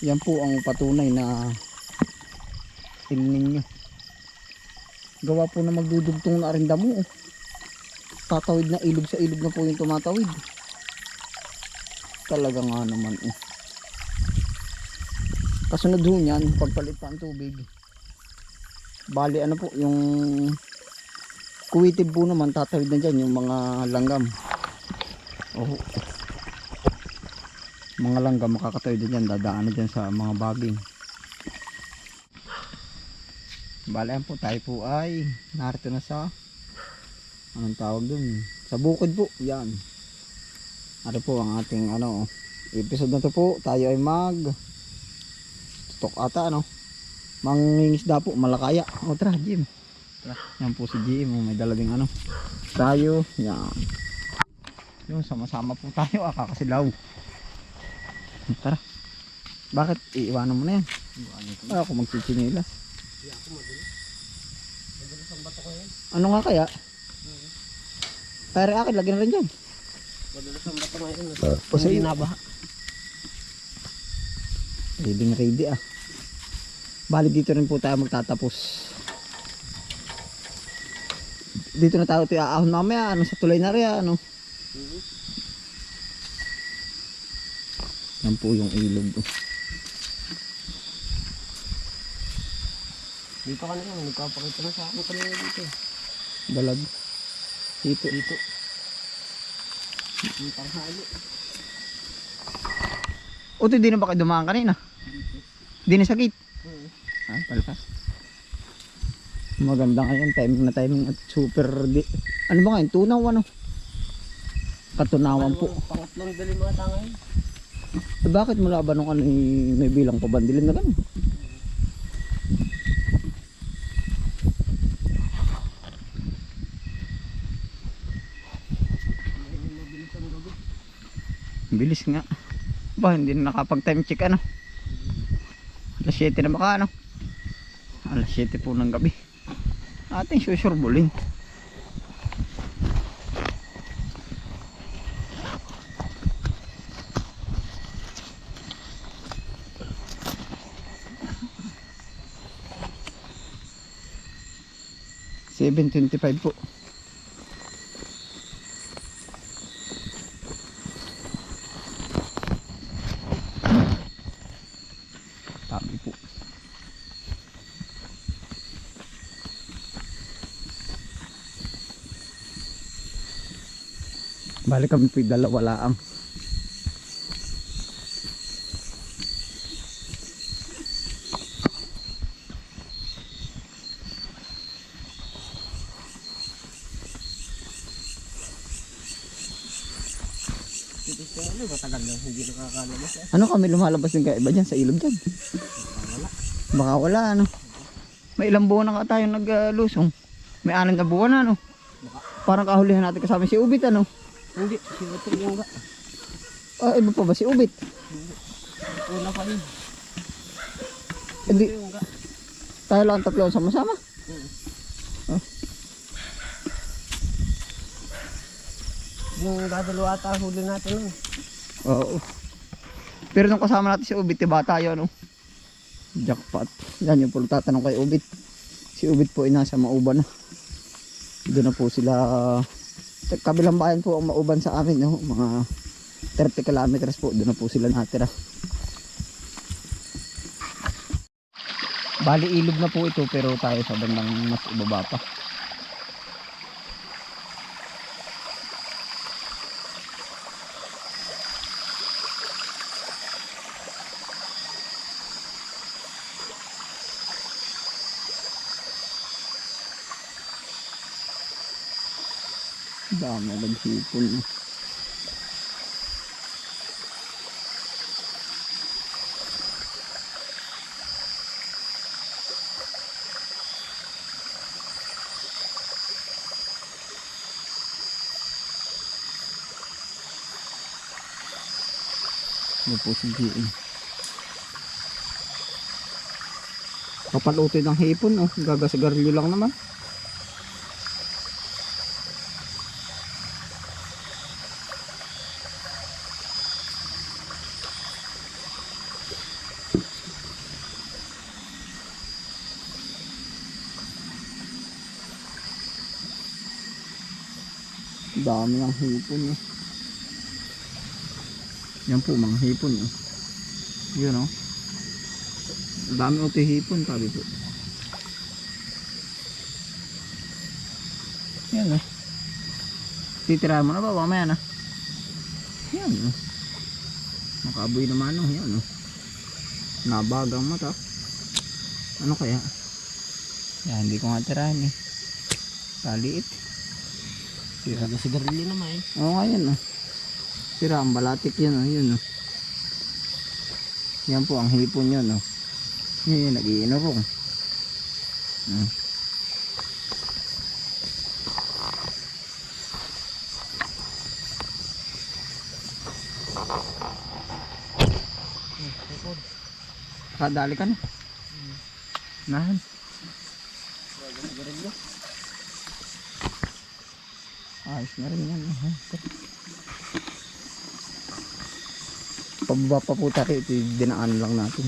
Yan po ang patunay na tingnin nyo. Gawa po na magdudugtong na rin damo. oh. Tatawid na ilog sa ilog na po yung tumatawid. Talaga nga naman eh. Kasunod ho niyan, pagpalit pa ang tubig. Bali ano po, yung kuwitib po naman tatawid na dyan yung mga langgam. Oh. Mga langgam makakatawid na dyan, dadaan na dyan sa mga baging. Bali yan po, tayo po ay narito na sa anong tawag dun? Sa bukid po, yan. Ano po ang ating ano, episode na to po, tayo ay mag tutok ata ano? Mangingisda po. Malakaya. O tara Jim. Tara. Yan po si Jim. May dala ding ano tayo. Yan. Yun sama-sama po tayo. Ah kakasilaw tara. Bakit? Iiwanan mo na yan. Ah, ako magchichinilas ano nga kaya? Tayari akin lagyan na rin dyan. Madalas ang bato ngayon. Kasi- Hindi nabaha. ready na ready ah. Bali dito rin po tayo magtatapos. Dito na tayo aahon mamaya. Ano sa tulay na rin ano yan po yung ilog. Dito ka lang. Nagpapakita na sa akin kanina dito. dalag dito Dito. Yung tanghali. o ito di na ba kayo dumaan kanina di na sakit Hmm. ah palpas maganda ngayon timing na timing at super di ano ba ngayon tunaw ano katunawan po Pangatlong dali mga tangay. Eh, bakit mula ba nung ano eh, may bilang pa pabandilan na ganun? Bilis nga. Ba, hindi na nakapag time check ano. Alas 7 na baka ano. Alas 7 po ng gabi. Ating susurbulin. Sure 7.25 po. Dami po. Balik kami po dalawa laang. Ano kami lumalabas yung kaiba dyan sa ilog dyan? Baka wala ano. May ilang buwan na ka tayong naglusong. May anim na buwan na ano. Parang kahulihan natin kasama si Ubit ano. Hindi. Sino ito yung? Ah, iba pa ba si Ubit? Wala pa rin. Hindi, tayo lang tatlo sama-sama. Yung dadalo ata huli natin nun. Oo. Pero nung kasama natin si Ubit, diba tayo ano? Jackpot. Yan yung po tatanong kay Ubit. Si Ubit po ay nasa Mauban na. Doon na po sila. Kabilang bayan po ang Mauban sa amin. No? Mga 30 kilometers po. Doon na po sila natira. Bali ilog na po ito pero tayo sa bandang mas ibaba pa. No? Ano po si GM? Kapalutin ng hipon, oh. Gagasagarlyo lang naman. Dami ng hipon eh. Yan po mga hipon eh. Yun oh. Dami uti hipon sabi po. Yan eh. Titirahan mo na ba? Mamaya na. Yan oh. Makaboy naman oh. Yan oh. Nabagang mata. Ano kaya? Yan, hindi ko nga tirahan eh. Kaliit. Sira. Talaga sigarilyo naman eh. Oo nga yan oh. Sira ang balatik yan oh. Yun oh. Yan po ang hipon yan oh. Yan, nag-iinurong. Hmm. Tukod. Kadali ka na. Nahan. Talaga sigarilyo. Ayos na rin yan. oh. Pababa pa po tayo. Ito yung dinaan lang natin.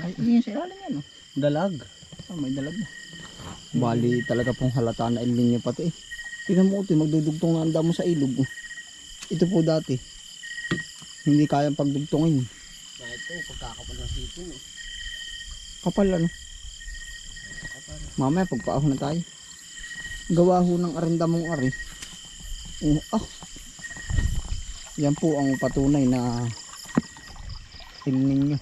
Ay, yun sa ilalim yan oh. Dalag. Ah, may dalag na. Bali talaga pong halata na El Nino pati eh. Tingnan mo ito, magdudugtong na ang damo sa ilog. oh. Ito po dati. Hindi kayang pagdugtongin. Ito, pagkakapal ng sipon eh. Kapal ano. Mamaya pagpaahon na tayo. Gawa ho ng arendamong ari. Oh, ah. Yan po ang patunay na El Nino.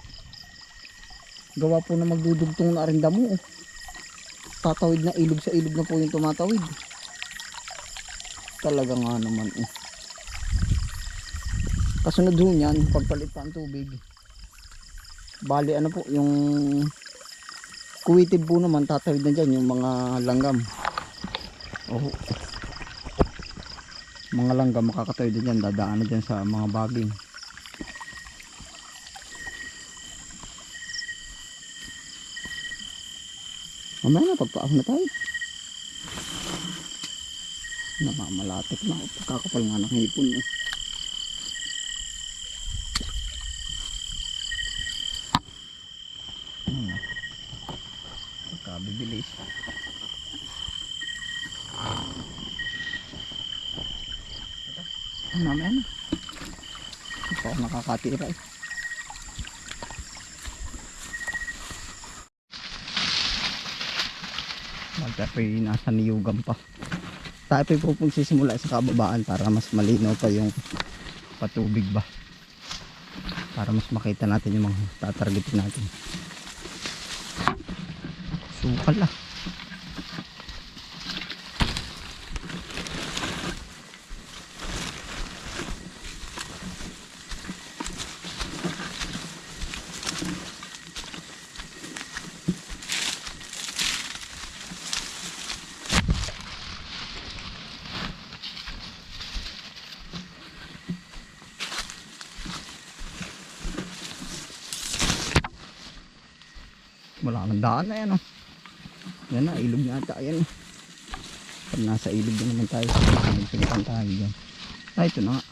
Gawa po na magdudugtong na arendamo. Oh. Tatawid na ilog sa ilog na po yung tumatawid. Talaga nga naman. Oh. Kasunod ho niyan, pagpalit pa ang tubig. Bali ano po, yung kuwitib po naman tatawid na dyan yung mga langgam. Oh. Mga langgam makakatawid na dyan, dadaan na dyan sa mga baging. Mamaya na, pagpaahon na tayo. Namamalatik na, pagkakapal nga ng hipon. Eh. Hmm. Pagkabibilis. Ano naman? Hindi nakakatira eh. Magkapoy nasa niyugan pa. Tayo po po sisimula sa kababaan para mas malinaw pa yung patubig ba. Para mas makita natin yung mga tatargetin natin. Sukal ah. Wala nang daan na yan oh. Yan na, ilog na ata yan. Pag nasa ilog na naman tayo, magpilitan tayo dyan. Ah, ito na nga.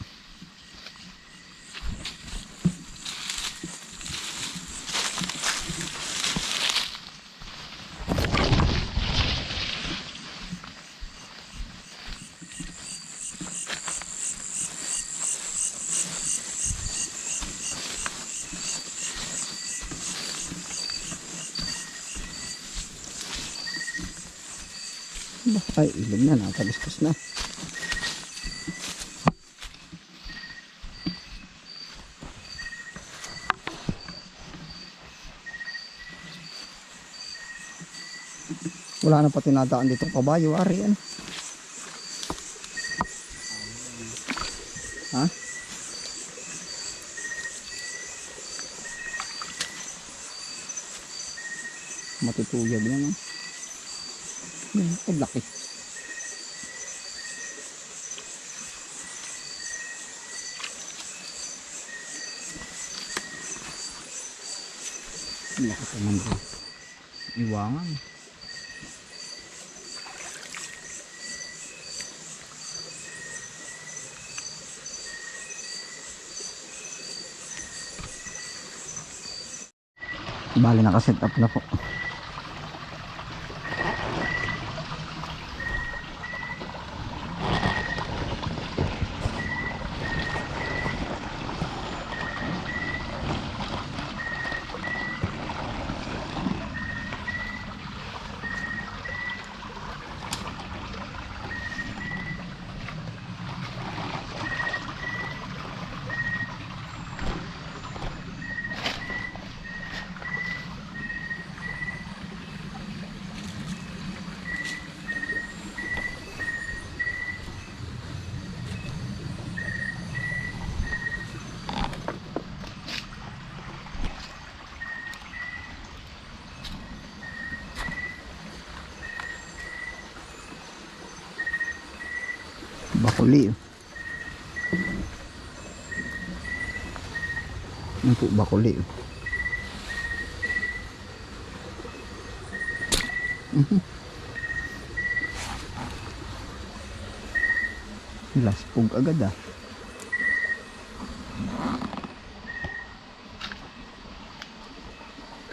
Ba, Ay, ilog na. Wala na pa tinadaan dito kabayo, ari ano. Ha? Matutuyag na no. Ang laki. Ang laki pa man doon. Iwangan. Bali nakaset up na po. Oh. Yan po, bakuli. oh. Mhm. Laspog agad ah.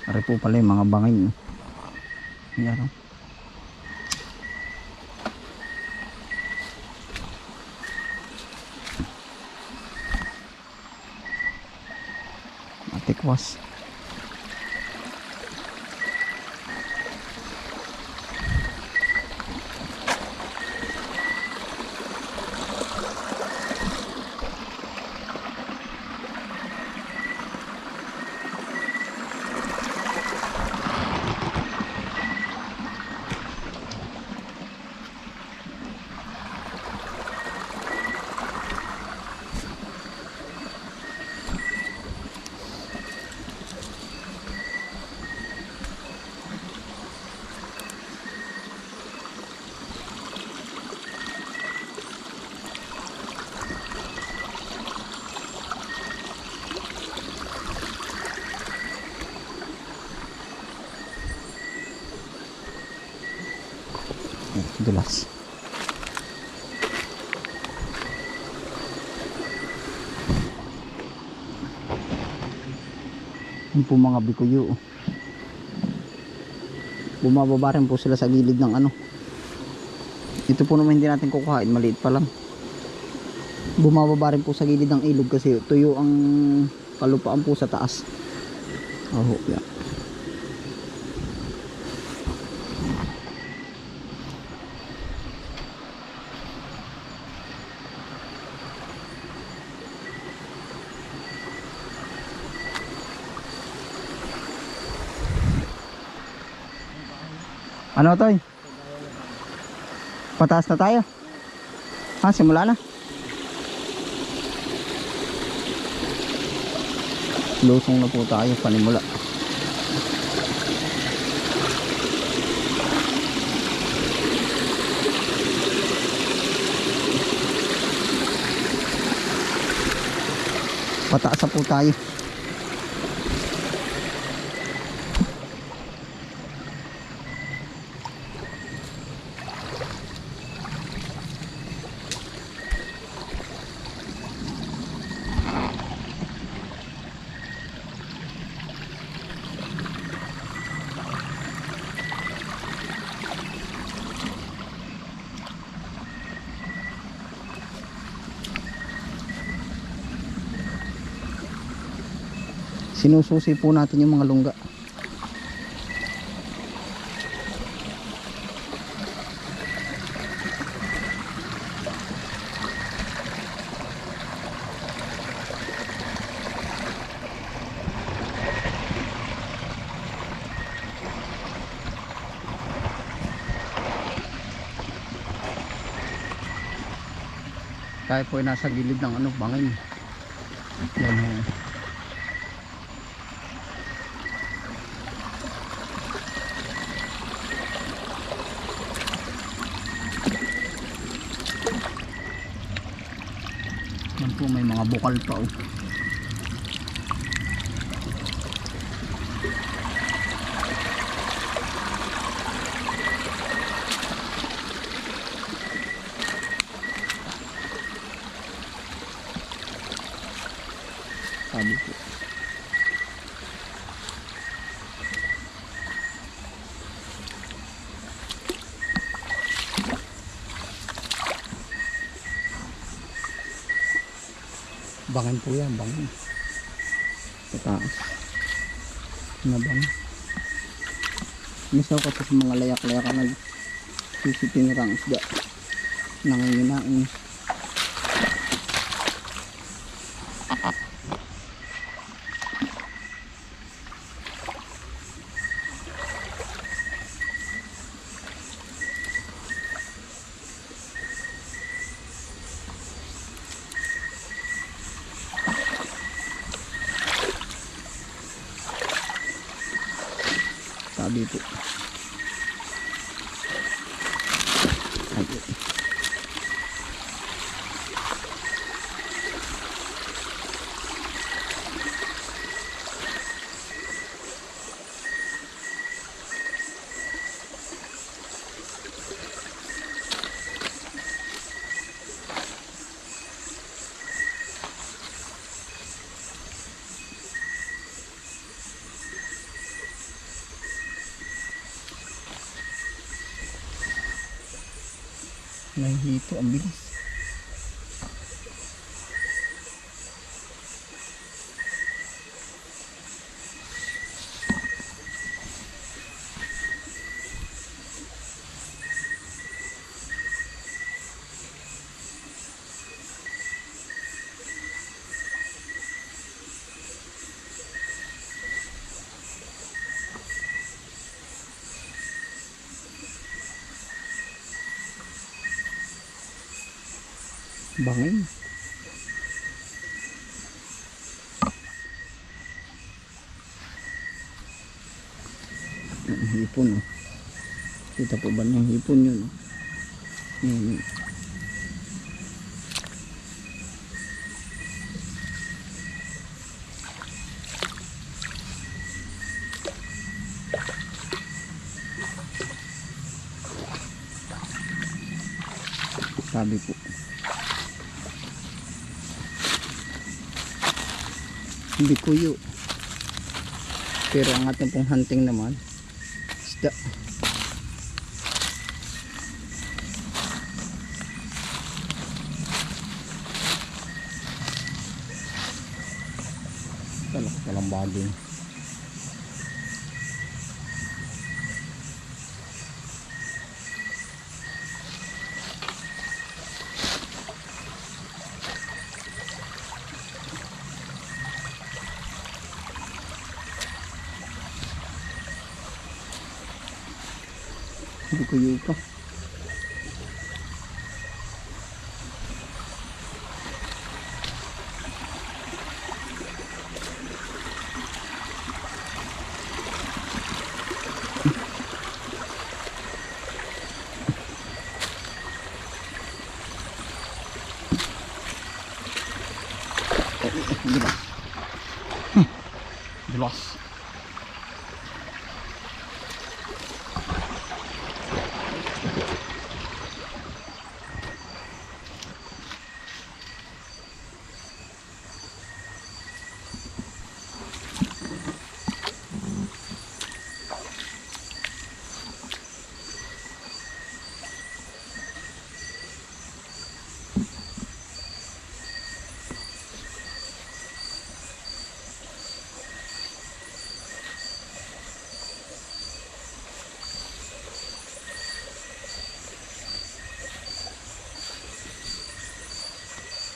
Ari po pala yung mga bangin. oh. Yan oh. was Yung po mga bikuyo. Bumababa rin po sila sa gilid ng ano. Ito po naman hindi natin kukuhain. Maliit pa lang. Bumababa rin po sa gilid ng ilog kasi tuyo ang kalupaan po sa taas. Oh, yan. Ano to? Pataas na tayo. Ha, simula na. Lusong na po tayo, panimula. Pataas na po tayo. Sinususi po natin yung mga lungga. Tayo po ay nasa gilid ng ano, bangin. Yan po may mga bukal pa oh. Sabi po. Bangin po yan, bangin. Sa taas. Na bangin. Misaw ko sa mga layak-layak na sisipinirang isda. Nanginginain. Sabi po. Ay, ang. Bangin. Ang hipon oh. Kita po ba ng hipon yun? oh? Yun. Sabi po. Hindi kuyo. Pero ang ating pong hunting naman, isda. Talaga palang bagay. Kuyo pa. Hindi ba? Dulas.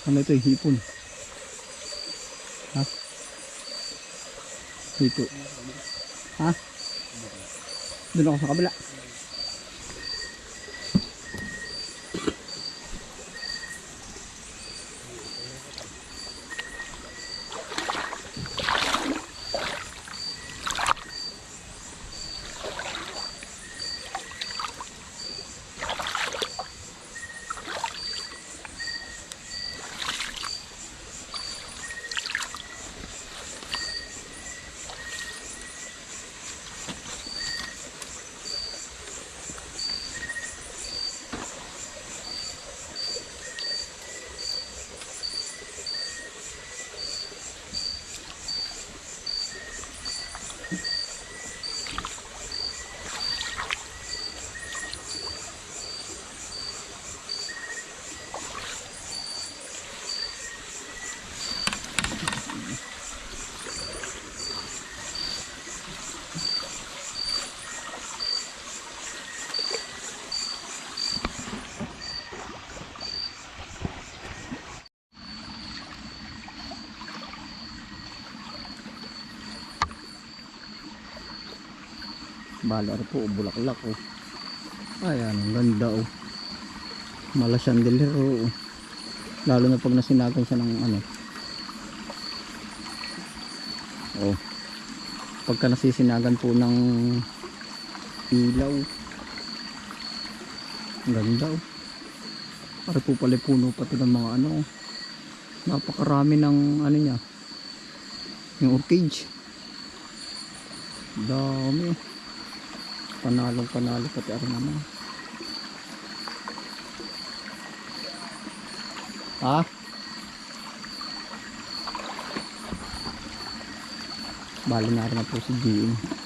Ano ito? Hipon. Ha? Hipo. Ha? Doon ako sa kabila. Balar po, bulaklak oh. Ayan, ang ganda oh. Mala chandelier oh. Lalo na pag nasinagan siya ng ano. Oh. Pagka nasisinagan po ng ilaw. Ang ganda oh. Para po pala puno pati ng mga ano. oh. Napakarami ng ano niya. Yung orchid. Dami oh panalong panalo pati ako naman. Ha? Bali na rin na po si Jean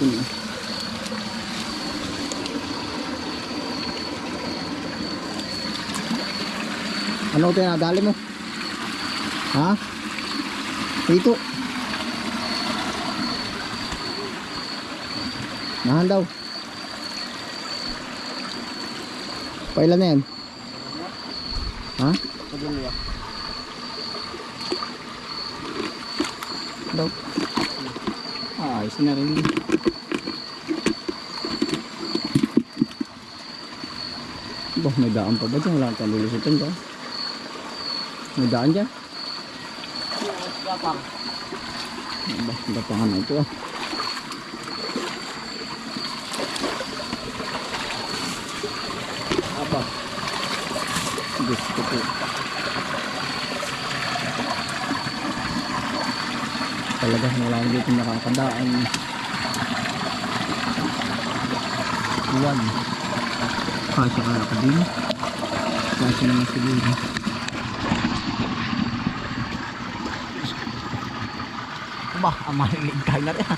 Eh. Ano ito nadali mo? Ha? Dito. Nahan daw. Pailan na yan? Ha? Pagluwa. Daw. Ah, ayos na rin. Bah, may daan pa ba dyan? Wala kang lulusutan dyan. May daan dyan? Gapang. Bah, gapangan na ito ah. Apa? Gusto ko. Talagang wala dito nakakadaan. Iwan. Kasya ka ka din. Kasya naman siguro. Bah, ang mahilig kayo na rin ha.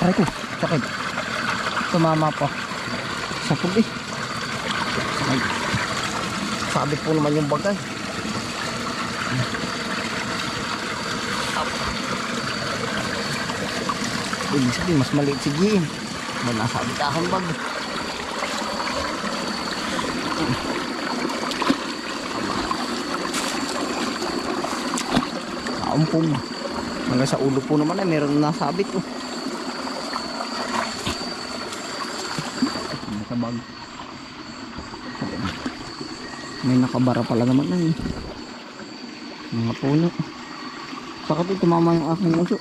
Aray ko, sakit. Tumama pa. Sapog eh. Ay, sabit po naman yung bagay. Ibig sabihin, mas maliit si Jim. May nasabit akong bag. Kaumpong. Hanggang sa ulo po naman ay meron na nasabit oh. Nasa bag. May nakabara pala naman na eh. Mga puno. Sakit tumama yung aking uso.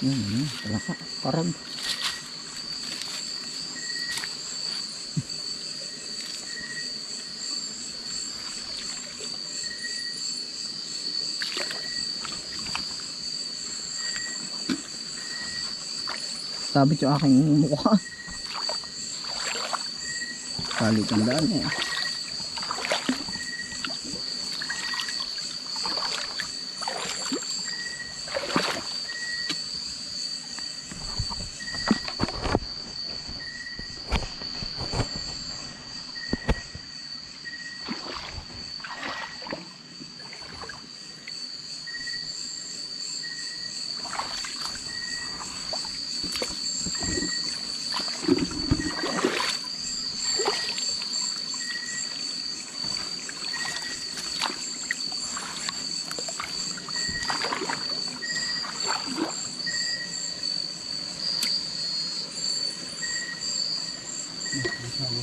Yan, Talaka. Parang. Sabit yung aking mukha. Kalit ang daan eh.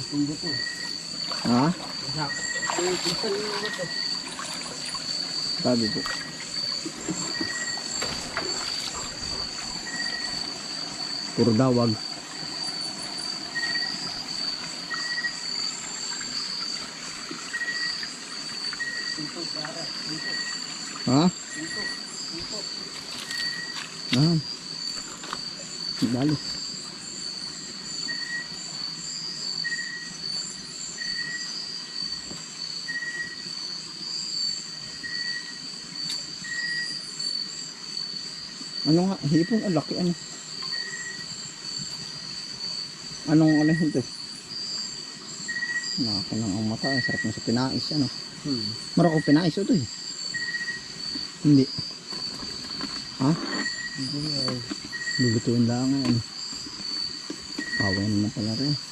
Ha? Yak. Eh, to. Sabi po. Puro dawag. Pinto, para. Pinto. Ha? Pinto. Pinto. Ah. Dali. Hipon? Ang laki ano? Anong ano ito? Laki ng ang mata. Ang sarap na sa pinais. Ano? Hmm. Marako pinais ito eh. Hindi. Ha? Hindi. Lulutuin lang ano. Kaway naman pala rin.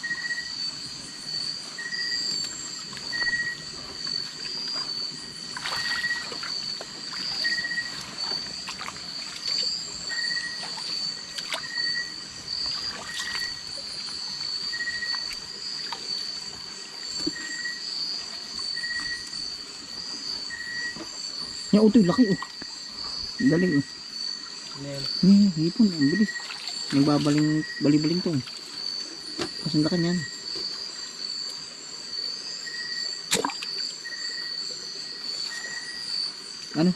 oh, ito eh, laki oh. Dali oh. Ayan. Hmm, hipon, ang bilis. Nagbabaling, bali-baling to. Eh. Kasi laki niyan. Ano?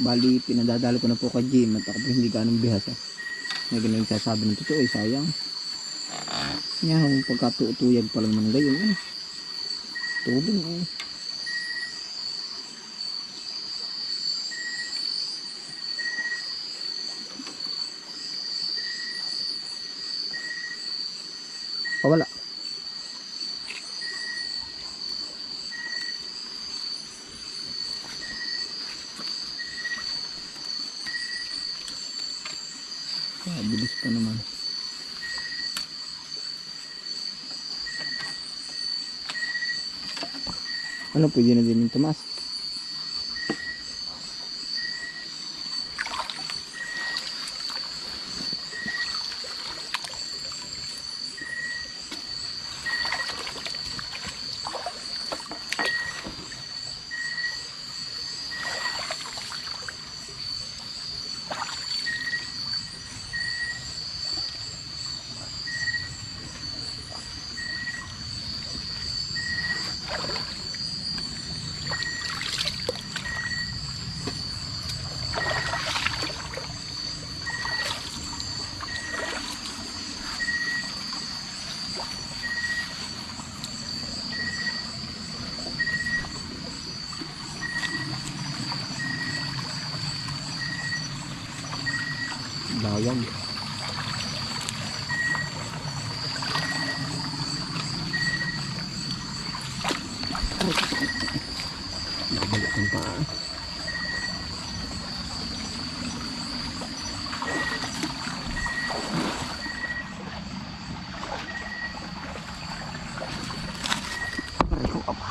Bali, pinadadalo ko na po kay Jim at ako po hindi ganong bihasa. Eh. May ganun sasabi ng totoo, eh, sayang. Yan, pagkatutuyag pa lang man gayon. Eh. Tubig eh. Ano, pwede na din yung tumas. Bawang. Nabalik ang paa. Aray ko, apa.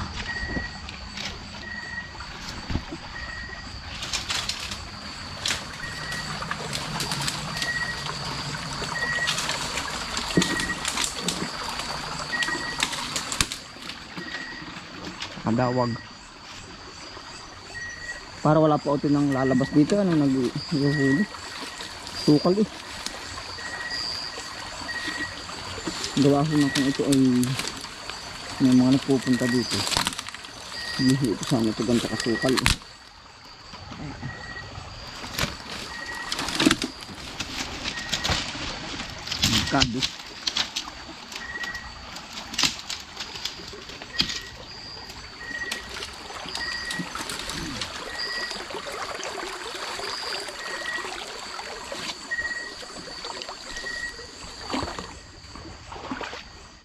Kadawag. Para wala pa utin ng lalabas dito. Ano nag-uhuli? Sukal eh. Gawa ko na kung ito ay may mga nagpupunta dito. Hindi ito sana ito ganito kasukal eh. Magkabis.